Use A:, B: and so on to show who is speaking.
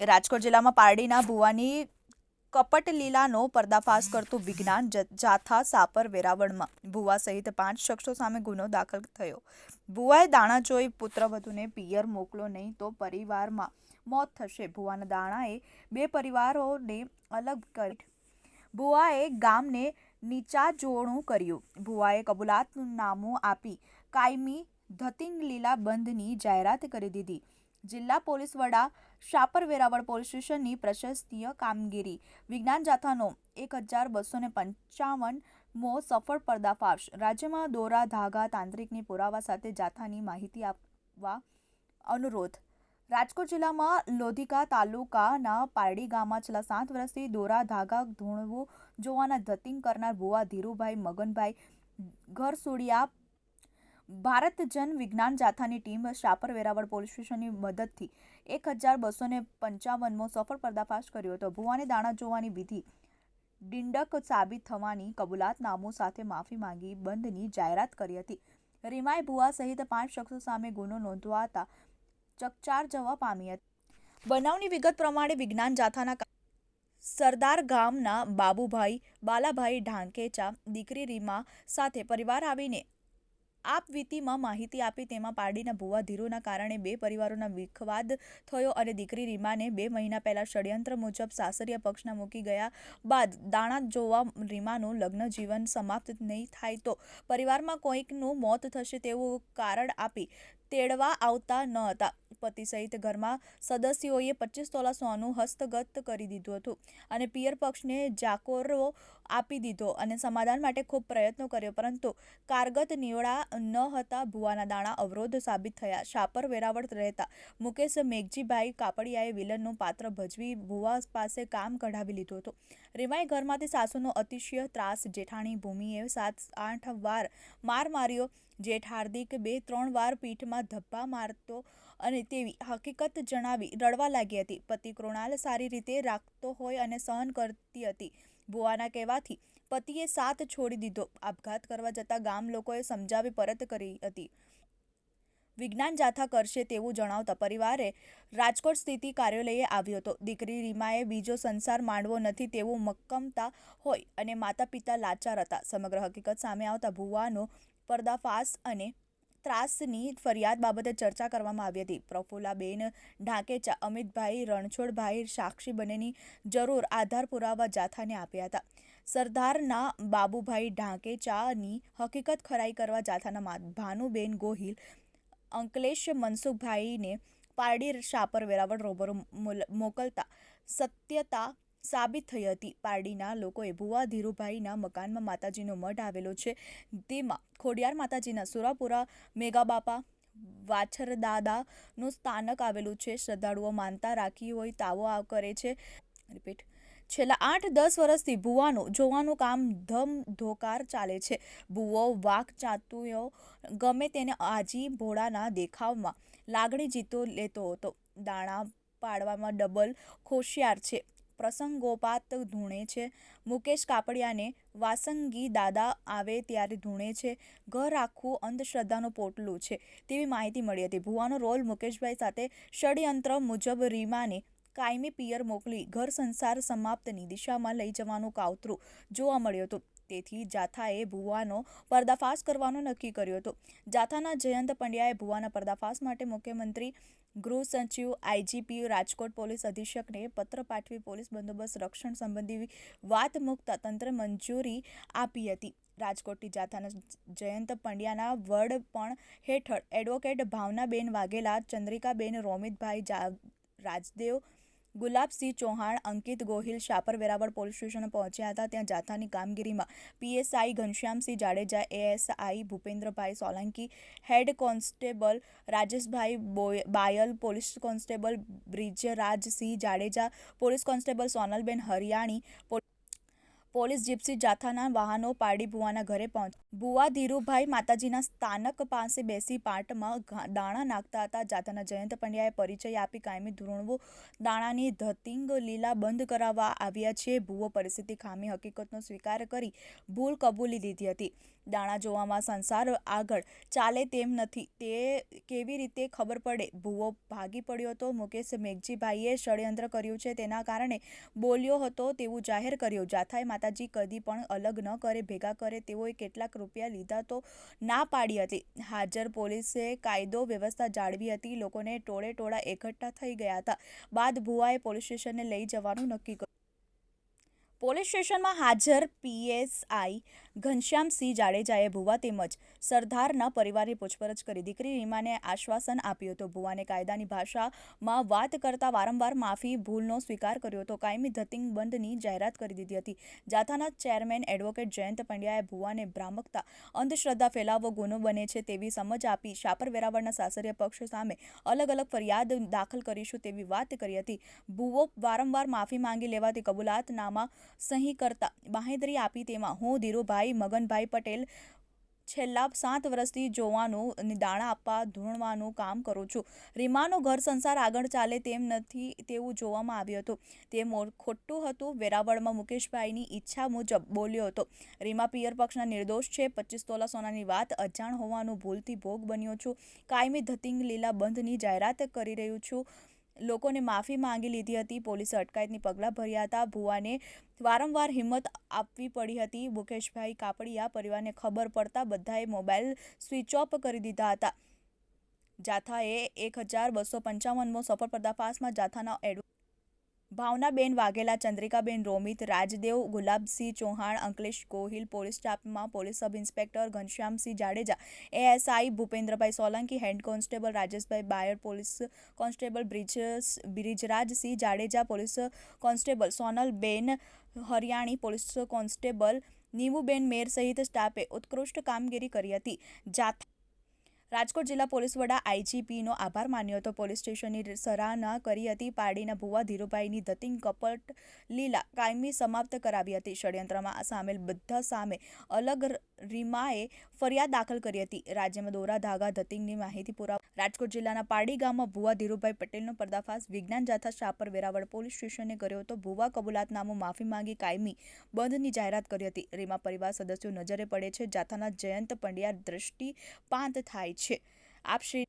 A: રાજકોટ જિલ્લામાં પારડીના ભુવાની કપટ લીલાનો પર્દાફાશ કરતું વિજ્ઞાન જાથા સાપર વેરાવળમાં. ભુવા સહિત પાંચ શખ્સો સામે ગુનો દાખલ થયો. ભુવાએ દાણા જોઈ પુત્રવધુને પિયર મોકલો નહીં તો પરિવારમાં મોત થશે. ભુવાના દાણાએ બે પરિવારોને અલગ કરી ભુવાએ ગામને નીચા જોણું કર્યું. ભુવાએ કબૂલાતનામું આપી કાયમી ધતિંગ લીલા બંધની જાહેરાત કરી દીધી. જિલ્લા પોલીસ વડા શાપર વેરાવળ પોલીસ સ્ટેશનની પ્રશસ્તીય કામગીરી. વિજ્ઞાન જાથાનો એક હજાર બસો ને પંચાવન મો સફળ પર્દાફાશ. રાજ્યમાં દોરા, ધાગા, તાંત્રિકની પુરાવા સાથે જાથાની માહિતી આપવા અનુરોધ. રાજકોટ જિલ્લામાં લોધિકા તાલુકાના પારડી ગામમાં છેલ્લા સાત વર્ષથી દોરા, ધાગા, ધૂણવું જોવાના ધતિંગ કરનાર ભુવા ધીરુભાઈ, મગનભાઈ ઘરસોડિયા ભારત જન વિજ્ઞાન જાથાની ટીમ શાપર વેરાવળ પોલીસ સ્ટેશનની મદદથી એક હજાર બસો ને પંચાવનમો સફળ પર્દાફાશ કર્યો હતો. ભુવાને દાણા જોવાની વિધિ ડિંડક સાબિત થવાની કબૂલાતનામું સાથે માફી માંગી બંધની જાહેરાત કરી હતી. રીમાય ભુવા સહિત પાંચ શખ્સો સામે ગુનો નોંધવાતા ચકચાર જવા પામી હતી. બનાવની વિગત પ્રમાણે વિજ્ઞાન જાથાના સરદાર ગામના બાબુભાઈ, બાલાભાઈ ઢાંકેચા, દીકરી રીમા સાથે પરિવાર આવીને આપ વીતીમાં માહિતી આપી તેમાં પારડીના ભુવા ધીરુના કારણે બે પરિવારોના વિખવાદ થયો અને દીકરી રીમાને બે મહિના પહેલાં ષડયંત્ર મુજબ સાસરિયા પક્ષના મૂકી ગયા બાદ દાણા જોવા રીમાનું લગ્ન જીવન સમાપ્ત નહીં થાય તો પરિવારમાં કોઈકનું મોત થશે તેવું કારણ આપી તેડવા આવતા ન હતા. પતિ સહિત ઘરમાં સદસ્યોએ પચીસ તોલા સોનું હસ્તગત કરી દીધું હતું અને પિયર પક્ષને જાકોરો આપી દીધો અને સમાધાન માટે ખૂબ પ્રયત્નો કર્યો, પરંતુ કારગત નિવડા ન હતા. ભુવાના દાણા અવરોધ સાબિત થયા. શાપર વેરાવળ રહેતા મુકેશ મેઘજીભાઈ કાપડિયાએ વિલનનું પાત્ર ભજવી ભુવા પાસે કામ કઢાવી લીધું હતું. રીમાએ ઘરમાંથી સાસુનો અતિશય ત્રાસ, જેઠાણી ભૂમિએ સાત આઠ વાર માર માર્યો જેઠ હાર્દિક બે ત્રણ વાર પીઠમાં ધપ્પા મારતો અને તેવી હકીકત જણાવી રડવા લાગી હતી. પતિ કૃણાલ સારી રીતે રાખતો હોય અને સહન કરતી હતી. ભુવાના કહેવાથી પતિએ સાથ છોડી દીધો. આપઘાત કરવા જતાં ગામ લોકોએ સમજાવી પરત કરી હતી. વિજ્ઞાન જાથા કરશે તેવું જણાવતા પરિવારે રાજકોટ સ્થિતિ કાર્યાલયે આવ્યો હતો. દીકરી રીમાએ બીજો સંસાર માંડવો નથી તેવું મક્કમતા હોય અને માતા પિતા લાચાર હતા. સમગ્ર હકીકત સામે આવતા ભુવાનો પર્દાફાશ અને ત્રાસની ફરિયાદ બાબતે ચર્ચા કરવામાં આવી હતી. પ્રફુલાબેન ઢાંકેચા અમિતભાઈ રણછોડભાઈ સાક્ષી બનેની જરૂર આધાર પુરાવા જાથાને આપ્યા હતા. સરદારના બાબુભાઈ ઢાંકેચાની હકીકત ખરાઈ કરવા જાથાના ભાનુબેન ગોહિલ, અંકલેશ મનસુખભાઈને પારડી શાપર વેરાવળ રોબરો મોકલતા સત્યતા સાબિત થઈ હતી. પારડીના લોકોએ ભુવા, ધીરુભાઈના મકાનમાં માતાજીનો મઢ આવેલો છે. તેમાં ખોડિયાર માતાજીના સુરાપુરા, મેગાબાપા, વાછરદાદાનું સ્થાનક આવેલું છે. શ્રદ્ધાળુઓ માનતા રાખી હોય તાવો આ કરે છે. રિપીટ. છેલ્લા આઠ, દસ વર્ષથી ભુવાનું જોવાનું કામ ધમ ધોકાર ચાલે છે. ભુવો વાઘ ચાતુઓ ગમે તેને આજી ભોળાના દેખાવમાં લાગણી જીતો લેતો હતો. દાણા પાડવામાં ડબલ હોશિયાર છે. પ્રસંગોપાત ધૂણે છે. મુકેશ કાપડિયાને વાસંગી દાદા આવે ત્યારે ધૂણે છે. ઘર આખું અંધશ્રદ્ધાનું પોટલું છે તેવી માહિતી મળી હતી. ભુવાનો રોલ મુકેશભાઈ સાથે ષડયંત્ર મુજબ રીમાને કાયમી પિયર મોકલી ઘર સંસાર સમાપ્તની દિશામાં લઈ જવાનું કાવતરું જોવા મળ્યું હતું. તેથી જાથાએ ભુવાનો પર્દાફાશ કરવાનું નક્કી કર્યું હતું. જાથાના જયંત પંડ્યાએ ભુવાના પર્દાફાશ માટે મુખ્યમંત્રી, ગૃહ સચિવ આઈજીપી રાજકોટ પોલીસ અધિક્ષકને પત્ર પાઠવી પોલીસ બંદોબસ્ત રક્ષણ સંબંધી વાત મૂકતા તંત્ર મંજૂરી આપી હતી. રાજકોટની જાથાના જયંત પંડ્યાના વડપણ હેઠળ advocate Bhavnaben Vaghela, Chandrikaben Romitbhai Rajdev Gulabsinh Chauhan, Ankit Gohil, Shapar Veraval police station પહોંચ્યા હતા. ત્યાં જાથાની કામગીરીમાં PSI Ghanshyamsinh Jadeja, ASI Bhupendrabhai Solanki, head constable Rajeshbhai boy- Bayal, police constable Brijrajsinh Jadeja, police constable Sonalben Hariyani પો- police Gypsy જાથાના વાહનો પાડી ભુવાના ઘરે પહોંચ ભુવા ધીરુભાઈ માતાજીના સ્થાનક પાસે બેસી પાટમાં દાણા નાખતા હતા. જાથાના જયંત પંડ્યાએ પરિચય આપી કાયમી ધોરણવું દાણાની ધતિંગ લીલા બંધ કરાવવા આવ્યા છે. ભુવો પરિસ્થિતિ ખામી હકીકતનો સ્વીકાર કરી ભૂલ કબૂલી લીધી હતી. દાણા જોવામાં સંસાર આગળ ચાલે તેમ નથી. તે કેવી રીતે ખબર પડે? ભૂવો ભાગી પડ્યો હતો મુકેશ મેઘજીભાઈએ ષડયંત્ર કર્યું છે. તેના કારણે બોલ્યો હતો તેવું જાહેર કર્યું. જાથાએ માતાજી કદી પણ અલગ ન કરે, ભેગા કરે, તેઓએ કેટલાક રૂપિયા લીધા તો ના પાડી હતી. હાજર પોલીસે કાયદો વ્યવસ્થા જાળવી હતી. લોકોને ટોળે ટોળા એકઠા થઈ ગયા હતા. બાદ ભુવાએ પોલીસ સ્ટેશનને લઈ જવાનું નક્કી કર્યું. પોલીસ સ્ટેશનમાં હાજર પીએસઆઈ ઘનશ્યામસિંહ જાડેજાએ ભુવા તેમજ સરદારના પરિવારની પૂછપરછ કરી. દીકરી રીમાને આશ્વાસન આપ્યું હતું. ભુવાને કાયદાની ભાષામાં વાત કરતા વારંવાર માફી ભૂલનો સ્વીકાર કર્યો હતો. કાયમી ધતિંગ બંધની જાહેરાત કરી દીધી હતી. જાથાના ચેરમેન એડવોકેટ જયંત પંડ્યાએ ભુવાને ભ્રામકતા, અંધશ્રદ્ધા ફેલાવવો ગુનો બને છે તેવી સમજ આપી શાપર વેરાવળના સાસરીય પક્ષ સામે અલગ અલગ ફરિયાદ દાખલ કરીશું તેવી વાત કરી હતી. ભુવો વારંવાર માફી માંગી લેવાથી કબૂલાતનામા સહી કરતા બાહેંધરી આપી તેમાં, હું ધીરુભાઈ મગનભાઈ પટેલ છેલ્લા સાત વર્ષથી જોવાનું દાણા આપવા ધૂણવાનું કામ કરું છું. રીમાનો ઘર સંસાર આગળ ચાલે તેમ નથી તેવું જોવામાં આવ્યું હતું. તે ખોટું હતું, વેરાવળમાં મુકેશભાઈની ઈચ્છા મુજબ બોલ્યો હતો. રીમા પિયર પક્ષના નિર્દોષ છે. પચીસ તોલા સોનાની વાત અજાણ હોવાનું ભૂલથી ભોગ બન્યો છું. કાયમી ધતિંગ લીલા બંધની જાહેરાત કરી રહ્યું છું. લોકોને માફી માંગી લીધી હતી. પોલીસે અટકાયતની પગલાં ભર્યા હતા. ભુવાને વારંવાર હિંમત આપવી પડી હતી. મુકેશભાઈ કાપડિયા પરિવારને ખબર પડતા બધાએ મોબાઈલ સ્વિચ ઓફ કરી દીધા હતા. જાથાએ એક હજાર બસો પંચાવનમો સફળ પર્દાફાશમાં જાથાના એડ Bhavnaben Vaghela, Chandrikaben Romit, Rajdev Gulabsinh Chauhan, અંકલેશ Gohil, police સ્ટાફમાં police sub inspector Ghanshyamsinh Jadeja, ASI Bhupendrabhai Solanki, head constable Rajeshbhai Bayar police constable Brij Brijrajsinh Jadeja, police constable Sonalben Hariyani, police constable Nimuben Mer સહિત સ્ટાફે ઉત્કૃષ્ટ કામગીરી કરી હતી. જાથા રાજકોટ જિલ્લા પોલીસ વડા આઈજીપીનો આભાર માન્યો હતો. પોલીસ સ્ટેશનની સરાહના કરી હતી. પારડીના ભુવા ધીરુભાઈની ધતિંગ કપટ લીલા કાયમી સમાપ્ત કરાવી હતી. ષડયંત્રમાં સામેલ બધા સામે અલગ રીમાએ ફરિયાદ દાખલ કરી હતી. રાજ્યમાં દોરા ધાગા ધતિંગની માહિતી પુરાવ રાજકોટ જિલ્લાના પારડી ગામમાં ભુવા ધીરુભાઈ પટેલનો પર્દાફાશ. વિજ્ઞાન જાથા શાપર વેરાવળ પોલીસ સ્ટેશને કર્યો હતો. ભુવા કબૂલાતનામું માફી માંગી કાયમી બંધની જાહેરાત કરી હતી. રીમા પરિવાર સદસ્યો નજરે પડે છે. જાથાના જયંત પંડ્યા દ્રષ્ટિ પાંત થાય છે. આપ શ્રી